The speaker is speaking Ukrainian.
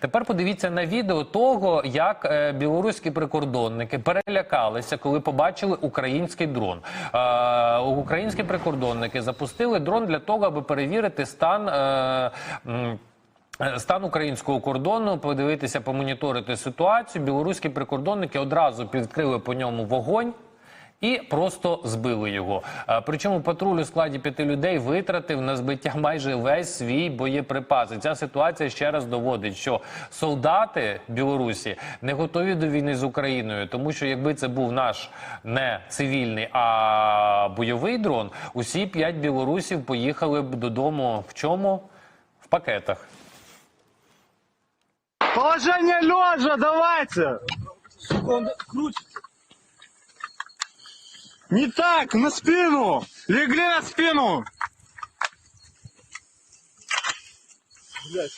Тепер подивіться на відео того, як е, білоруські прикордонники перелякалися, коли побачили український дрон. Е, українські прикордонники запустили дрон для того, аби перевірити стан. Е, Стан українського кордону, подивитися, помоніторити ситуацію. Білоруські прикордонники одразу відкрили по ньому вогонь. І просто збили його. Е, Причому патруль у складі п'яти людей витратив на збиття майже весь свій боєприпас. І ця ситуація ще раз доводить, що солдати Білорусі не готові до війни з Україною, тому що якби це був наш не цивільний, а бойовий дрон, усі п'ять білорусів поїхали б додому. В чому? В пакетах. Положение лежа, давайте! Он крутится. Не так, на спину! Легли на спину! Блядь,